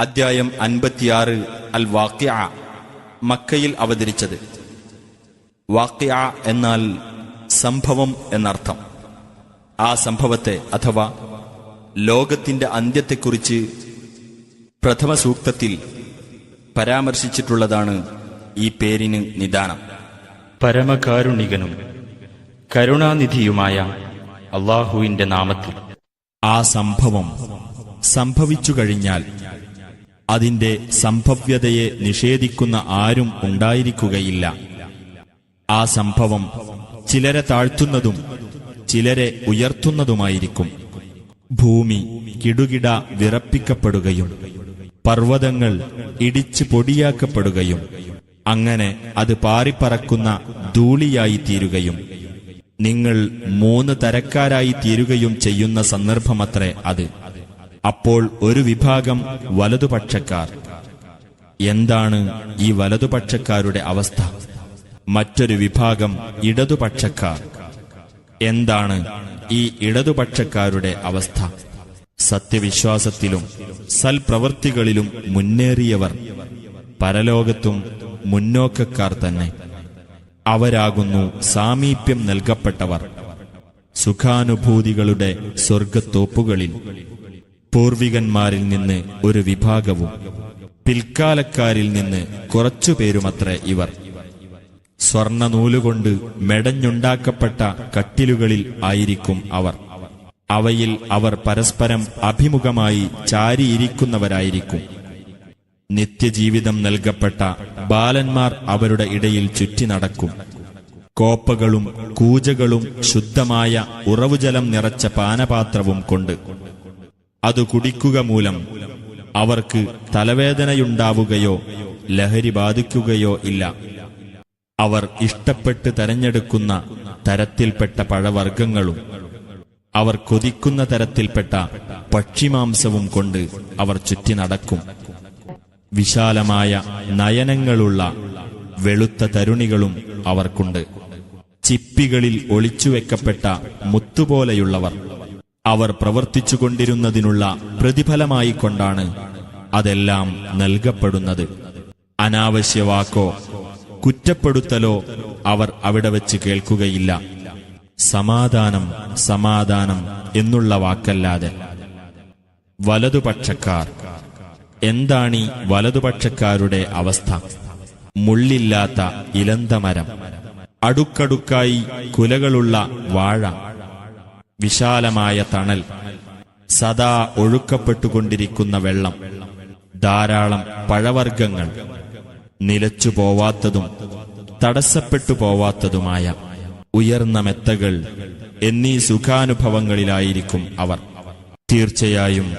അദ്ധ്യായം അൻപത്തിയാറ് അൽ വാക്യ മക്കയിൽ അവതരിച്ചത്. വാക്യ എന്നാൽ സംഭവം എന്നർത്ഥം. ആ സംഭവത്തെ അഥവാ ലോകത്തിന്റെ അന്ത്യത്തെക്കുറിച്ച് പ്രഥമ സൂക്തത്തിൽ പരാമർശിച്ചിട്ടുള്ളതാണ് ഈ പേരിന് നിദാനം. പരമകാരുണികനും കരുണാനിധിയുമായ അള്ളാഹുവിന്റെ നാമത്തിൽ. ആ സംഭവം സംഭവിച്ചു കഴിഞ്ഞാൽ അതിന്റെ സംഭവ്യതയെ നിഷേധിക്കുന്ന ആരും ഉണ്ടായിരിക്കുകയില്ല. ആ സംഭവം ചിലരെ താഴ്ത്തുന്നതും ചിലരെ ഉയർത്തുന്നതുമായിരിക്കും. ഭൂമി കിടുകിട വിറപ്പിക്കപ്പെടുകയും പർവതങ്ങൾ ഇടിച്ചു പൊടിയാക്കപ്പെടുകയും അങ്ങനെ അത് പാറിപ്പറക്കുന്ന ധൂളിയായി തീരുകയും നിങ്ങൾ മൂന്ന് തരക്കാരായി തീരുകയും ചെയ്യുന്ന സന്ദർഭമത്രേ അത്. അപ്പോൾ ഒരു വിഭാഗം വലതുപക്ഷക്കാർ. എന്താണ് ഈ വലതുപക്ഷക്കാരുടെ അവസ്ഥ? മറ്റൊരു വിഭാഗം ഇടതുപക്ഷക്കാർ. എന്താണ് ഈ ഇടതുപക്ഷക്കാരുടെ അവസ്ഥ? സത്യവിശ്വാസത്തിലും സൽപ്രവൃത്തികളിലും മുന്നേറിയവർ പരലോകത്തും മുന്നോക്കക്കാർ തന്നെ. അവരാകുന്നു സാമീപ്യം നൽകപ്പെട്ടവർ. സുഖാനുഭൂതികളുടെ സ്വർഗത്തോപ്പുകളിൽ പൂർവികന്മാരിൽ നിന്ന് ഒരു വിഭാഗവും പിൽക്കാലക്കാരിൽ നിന്ന് കുറച്ചുപേരുമത്രേ ഇവർ. സ്വർണനൂലുകൊണ്ട് മെടഞ്ഞുണ്ടാക്കപ്പെട്ട കട്ടിലുകളിൽ ആയിരിക്കും അവർ. അവയിൽ അവർ പരസ്പരം അഭിമുഖമായി ചാരിയിരിക്കുന്നവരായിരിക്കും. നിത്യജീവിതം നൽകപ്പെട്ട ബാലന്മാർ അവരുടെ ഇടയിൽ ചുറ്റി നടക്കും. കോപ്പകളും കൂജകളും ശുദ്ധമായ ഉറവുജലം നിറച്ച പാനപാത്രവും കൊണ്ട്. അത് കുടിക്കുക മൂലം അവർക്ക് തലവേദനയുണ്ടാവുകയോ ലഹരി ബാധിക്കുകയോ ഇല്ല. അവർ ഇഷ്ടപ്പെട്ട് തെരഞ്ഞെടുക്കുന്ന തരത്തിൽപ്പെട്ട പഴവർഗങ്ങളും അവർ കൊതിക്കുന്ന തരത്തിൽപ്പെട്ട പക്ഷിമാംസവും കൊണ്ട് അവർ ചുറ്റി നടക്കും. വിശാലമായ നയനങ്ങളുള്ള വെളുത്ത തരുണികളും അവർക്കുണ്ട്. ചിപ്പികളിൽ ഒളിച്ചുവെക്കപ്പെട്ട മുത്തുപോലെയുള്ളവർ അവർ പ്രവർത്തിച്ചുകൊണ്ടിരുന്നതിനുള്ള പ്രതിഫലമായി കൊണ്ടാണ് അതെല്ലാം നൽകപ്പെടുന്നത്. അനാവശ്യ വാക്കോ കുറ്റപ്പെടുത്തലോ അവർ അവിടെ വെച്ച് കേൾക്കുകയില്ല. സമാധാനം സമാധാനം എന്നുള്ള വാക്കല്ലാതെ. വലതുപക്ഷക്കാർ എന്താണീ വലതുപക്ഷക്കാരുടെ അവസ്ഥ? മുള്ളില്ലാത്ത ഇലന്തമരം അടുക്കടുക്കായി കുലകളുള്ള വാഴ. വിശാലമായ തണൽ. സദാ ഒഴുക്കപ്പെട്ടുകൊണ്ടിരിക്കുന്ന വെള്ളം. ധാരാളം പഴവർഗങ്ങൾ. നിലച്ചു പോവാത്തതും തടസ്സപ്പെട്ടു പോവാത്തതുമായ ഉയർന്ന മെത്തകൾ എന്നീ സുഖാനുഭവങ്ങളിലായിരിക്കും അവർ. തീർച്ചയായും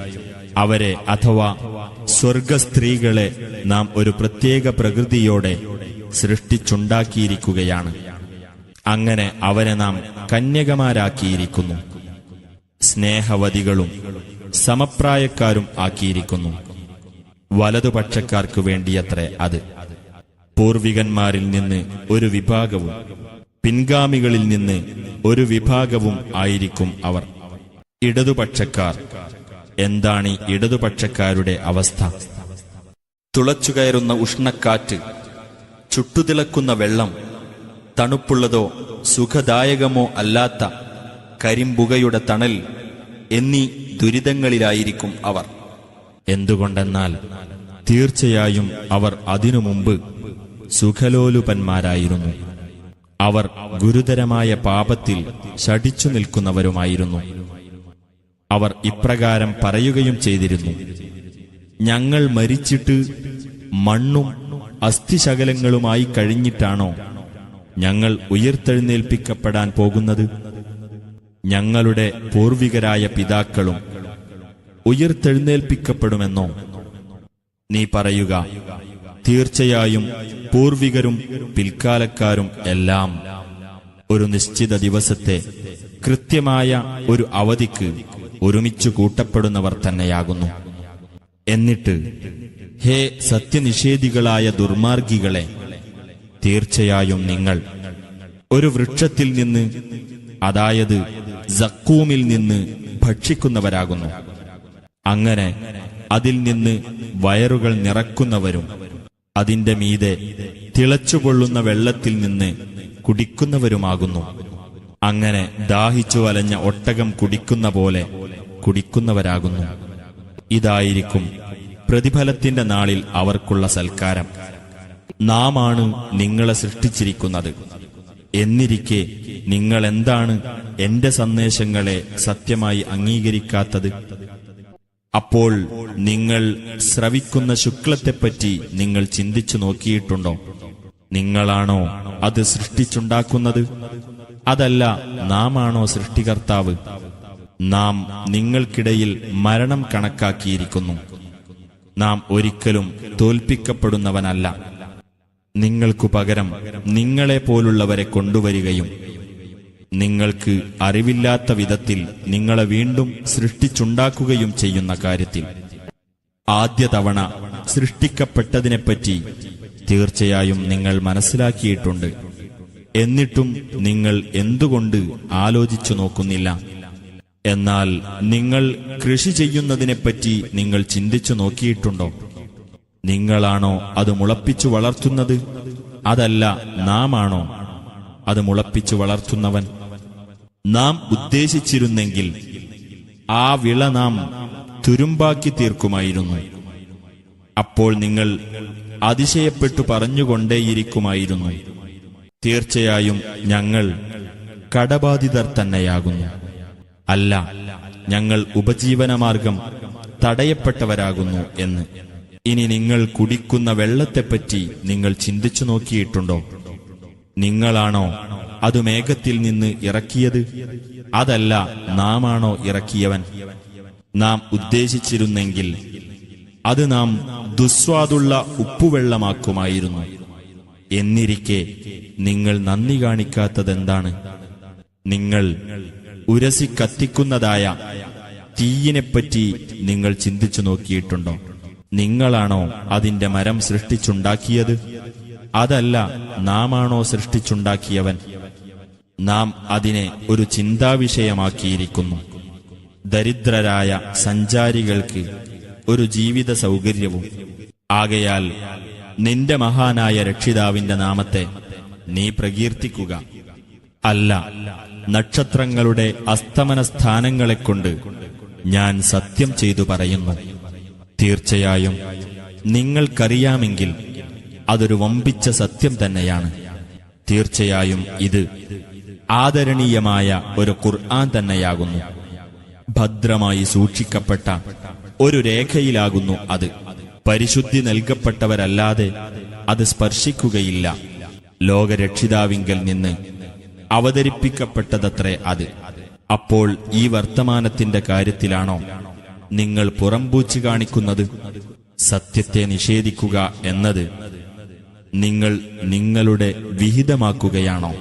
അവരെ അഥവാ സ്വർഗസ്ത്രീകളെ നാം ഒരു പ്രത്യേക പ്രകൃതിയോടെ സൃഷ്ടിച്ചുണ്ടാക്കിയിരിക്കുകയാണ്. അങ്ങനെ അവരെ നാം കന്യകമാരാക്കിയിരിക്കുന്നു. സ്നേഹവതികളും സമപ്രായക്കാരും ആക്കിയിരിക്കുന്നു. വലതുപക്ഷക്കാർക്കു വേണ്ടിയത്ര അത്. പൂർവികന്മാരിൽ നിന്ന് ഒരു വിഭാഗവും പിൻഗാമികളിൽ നിന്ന് ഒരു വിഭാഗവും ആയിരിക്കും അവർ. ഇടതുപക്ഷക്കാർ. എന്താണ് ഇടതുപക്ഷക്കാരുടെ അവസ്ഥ? തുളച്ചുകയറുന്ന ഉഷ്ണക്കാറ്റ് ചുട്ടുതിളക്കുന്ന വെള്ളം തണുപ്പുള്ളതോ സുഖദായകമോ അല്ലാത്ത കരിമ്പുകയുടെ തണൽ എന്നീ ദുരിതങ്ങളിലായിരിക്കും അവർ. എന്തുകൊണ്ടെന്നാൽ തീർച്ചയായും അവർ അതിനു മുമ്പ് സുഖലോലുപന്മാരായിരുന്നു. അവർ ഗുരുതരമായ പാപത്തിൽ ശടിച്ചു നിൽക്കുന്നവരുമായിരുന്നു. അവർ ഇപ്രകാരം പറയുകയും ചെയ്തിരുന്നു. ഞങ്ങൾ മരിച്ചിട്ട് മണ്ണും അസ്ഥിശകലങ്ങളുമായി കഴിഞ്ഞിട്ടാണോ ഞങ്ങൾ ഉയർത്തെഴുന്നേൽപ്പിക്കപ്പെടാൻ പോകുന്നത്? ഞങ്ങളുടെ പൂർവികരായ പിതാക്കളും ഉയർത്തെഴുന്നേൽപ്പിക്കപ്പെടുമെന്നോ? നീ പറയുക തീർച്ചയായും പൂർവികരും പിൽക്കാലക്കാരും എല്ലാം ഒരു നിശ്ചിത ദിവസത്തെ കൃത്യമായ ഒരു അവധിക്ക് ഒരുമിച്ചു കൂട്ടപ്പെടുന്നവർ തന്നെയാകുന്നു. എന്നിട്ട് ഹേ സത്യനിഷേധികളായ ദുർമാർഗികളെ തീർച്ചയായും നിങ്ങൾ ഒരു വൃക്ഷത്തിൽ നിന്ന് അതായത് സക്കൂമിൽ നിന്ന് ഭക്ഷിക്കുന്നവരാകുന്നു. അങ്ങനെ അതിൽ നിന്ന് വയറുകൾ നിറക്കുന്നവരും അതിന്റെ മീതെ തിളച്ചുപൊള്ളുന്ന വെള്ളത്തിൽ നിന്ന് കുടിക്കുന്നവരുമാകുന്നു. അങ്ങനെ ദാഹിച്ചു വലഞ്ഞ ഒട്ടകം കുടിക്കുന്ന പോലെ കുടിക്കുന്നവരാകുന്നു. ഇതായിരിക്കും പ്രതിഫലത്തിന്റെ നാളിൽ അവർക്കുള്ള സൽക്കാരം. നാമാണ് നിങ്ങളെ സൃഷ്ടിച്ചിരിക്കുന്നത്. എന്നിരിക്കെ നിങ്ങൾ എന്താണ് എന്റെ സന്ദേശങ്ങളെ സത്യമായി അംഗീകരിക്കാത്തത്? അപ്പോൾ നിങ്ങൾ ശ്രവിക്കുന്ന ശുക്ലത്തെപ്പറ്റി നിങ്ങൾ ചിന്തിച്ചു നോക്കിയിട്ടുണ്ടോ? നിങ്ങളാണോ അത് സൃഷ്ടിച്ചുണ്ടാക്കുന്നത്? അതല്ല നാം ആണോ സൃഷ്ടികർത്താവ്? നാം നിങ്ങൾക്കിടയിൽ മരണം കണക്കാക്കിയിരിക്കുന്നു. നാം ഒരിക്കലും തോൽപ്പിക്കപ്പെടുന്നവനല്ല. നിങ്ങൾക്കു പകരം നിങ്ങളെ പോലുള്ളവരെ കൊണ്ടുവരികയും നിങ്ങൾക്ക് അറിവില്ലാത്ത വിധത്തിൽ നിങ്ങളെ വീണ്ടും സൃഷ്ടിച്ചുണ്ടാക്കുകയും ചെയ്യുന്ന കാര്യത്തിൽ ആദ്യ തവണ സൃഷ്ടിക്കപ്പെട്ടതിനെപ്പറ്റി തീർച്ചയായും നിങ്ങൾ മനസ്സിലാക്കിയിട്ടുണ്ട്. എന്നിട്ടും നിങ്ങൾ എന്തുകൊണ്ട് ആലോചിച്ചു നോക്കുന്നില്ല? എന്നാൽ നിങ്ങൾ കൃഷി ചെയ്യുന്നതിനെപ്പറ്റി നിങ്ങൾ ചിന്തിച്ചു നോക്കിയിട്ടുണ്ടോ? നിങ്ങളാണോ അത് മുളപ്പിച്ചു വളർത്തുന്നത്? അതല്ല നാമാണോ അത് മുളപ്പിച്ചു വളർത്തുന്നവൻ? നാം ഉദ്ദേശിച്ചിരുന്നെങ്കിൽ ആ വിള നാം തുരുമ്പാക്കി തീർക്കുമായിരുന്നു. അപ്പോൾ നിങ്ങൾ അതിശയപ്പെട്ടു പറഞ്ഞുകൊണ്ടേയിരിക്കുമായിരുന്നു. തീർച്ചയായും ഞങ്ങൾ കടബാധിതർ തന്നെയാകുന്നു. അല്ല ഞങ്ങൾ ഉപജീവനമാർഗം തടയപ്പെട്ടവരാകുന്നു എന്ന്. ഇനി നിങ്ങൾ കുടിക്കുന്ന വെള്ളത്തെപ്പറ്റി നിങ്ങൾ ചിന്തിച്ചു നോക്കിയിട്ടുണ്ടോ? നിങ്ങളാണോ അത് മേഘത്തിൽ നിന്ന് ഇറക്കിയത്? അതല്ല നാമാണോ ഇറക്കിയവൻ? നാം ഉദ്ദേശിച്ചിരുന്നെങ്കിൽ അത് നാം ദുസ്വാദുള്ള ഉപ്പുവെള്ളമാക്കുമായിരുന്നു. എന്നിരിക്കെ നിങ്ങൾ നന്ദി കാണിക്കാത്തതെന്താണ്? നിങ്ങൾ ഉരസി കത്തിക്കുന്നതായ തീയിനെപ്പറ്റി നിങ്ങൾ ചിന്തിച്ചു നോക്കിയിട്ടുണ്ടോ? നിങ്ങളാണോ അതിന്റെ മരം സൃഷ്ടിച്ചുണ്ടാക്കിയത്? അതല്ല നാമാണോ സൃഷ്ടിച്ചുണ്ടാക്കിയവൻ? നാം അതിനെ ഒരു ചിന്താവിഷയമാക്കിയിരിക്കുന്നു. ദരിദ്രരായ സഞ്ചാരികൾക്ക് ഒരു ജീവിത സൗകര്യവും. ആകയാൽ നിന്റെ മഹാനായ രക്ഷിതാവിന്റെ നാമത്തെ നീ പ്രകീർത്തിക്കുക. അല്ല നക്ഷത്രങ്ങളുടെ അസ്തമന സ്ഥാനങ്ങളെക്കൊണ്ട് ഞാൻ സത്യം ചെയ്തു പറയുന്നു. തീർച്ചയായും നിങ്ങൾക്കറിയാമെങ്കിൽ അതൊരു വമ്പിച്ച സത്യം തന്നെയാണ്. തീർച്ചയായും ഇത് ആദരണീയമായ ഒരു ഖുർആൻ തന്നെയാകുന്നു. ഭദ്രമായി സൂക്ഷിക്കപ്പെട്ട ഒരു രേഖയിലാകുന്നു അത്. പരിശുദ്ധി നൽകപ്പെട്ടവരല്ലാതെ അത് സ്പർശിക്കുകയില്ല. ലോകരക്ഷിതാവിങ്കൽ നിന്ന് അവതരിപ്പിക്കപ്പെട്ടതത്രേ അത്. അപ്പോൾ ഈ വർത്തമാനത്തിന്റെ കാര്യത്തിലാണോ? നിങ്ങൾ പുറംപൂച്ച് കാണിക്കുന്നത് സത്യത്തെ നിഷേധിക്കുക എന്നത് നിങ്ങൾ നിങ്ങളുടെ വിഹിതമാക്കുകയാണോ?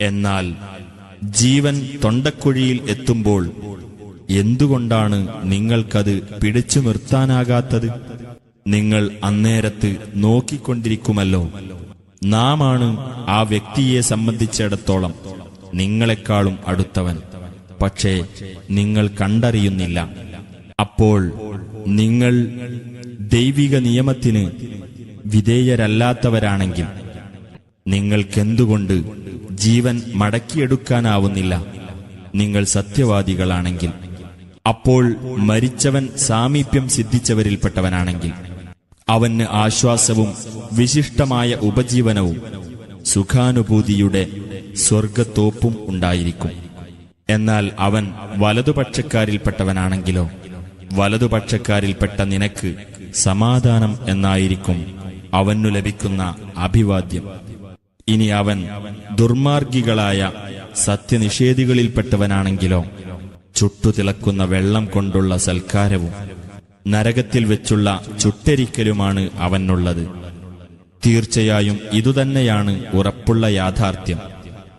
എന്നാൽ ജീവൻ തൊണ്ടക്കുഴിയിൽ എത്തുമ്പോൾ എന്തുകൊണ്ടാണ് നിങ്ങൾക്കത് പിടിച്ചു നിർത്താനാകാത്തത്? നിങ്ങൾ അന്നേരത്ത് നോക്കിക്കൊണ്ടിരിക്കുമല്ലോ. നാമാണ് ആ വ്യക്തിയെ സംബന്ധിച്ചിടത്തോളം നിങ്ങളെക്കാളും അടുത്തവൻ. പക്ഷേ നിങ്ങൾ കണ്ടറിയുന്നില്ല. അപ്പോൾ നിങ്ങൾ ദൈവിക നിയമത്തിന് വിധേയരല്ലാത്തവരാണെങ്കിൽ നിങ്ങൾക്കെന്തുകൊണ്ട് ജീവൻ മടക്കിയെടുക്കാനാവുന്നില്ല? നിങ്ങൾ സത്യവാദികളാണെങ്കിൽ. അപ്പോൾ മരിച്ചവൻ സാമീപ്യം സിദ്ധിച്ചവരിൽപ്പെട്ടവനാണെങ്കിൽ. അവന് ആശ്വാസവും വിശിഷ്ടമായ ഉപജീവനവും സുഖാനുഭൂതിയുടെ സ്വർഗത്തോപ്പും ഉണ്ടായിരിക്കും. എന്നാൽ അവൻ വലതുപക്ഷക്കാരിൽപ്പെട്ടവനാണെങ്കിലോ? വലതുപക്ഷക്കാരിൽപ്പെട്ട നിനക്ക് സമാധാനം എന്നായിരിക്കും അവനു ലഭിക്കുന്ന അഭിവാദ്യം. ഇനി അവൻ ദുർമാർഗികളായ സത്യനിഷേധികളിൽപ്പെട്ടവനാണെങ്കിലോ ചുട്ടുതിളക്കുന്ന വെള്ളം കൊണ്ടുള്ള സൽക്കാരവും നരകത്തിൽ വെച്ചുള്ള ചുട്ടരിക്കലുമാണ് അവനുള്ളത്. തീർച്ചയായും ഇതുതന്നെയാണ് ഉറപ്പുള്ള യാഥാർത്ഥ്യം.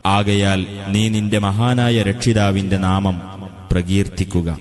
ആകയാൽ നീ നിന്റെ മഹാനായ രക്ഷിതാവിന്റെ നാമം പ്രകീർത്തിക്കുക.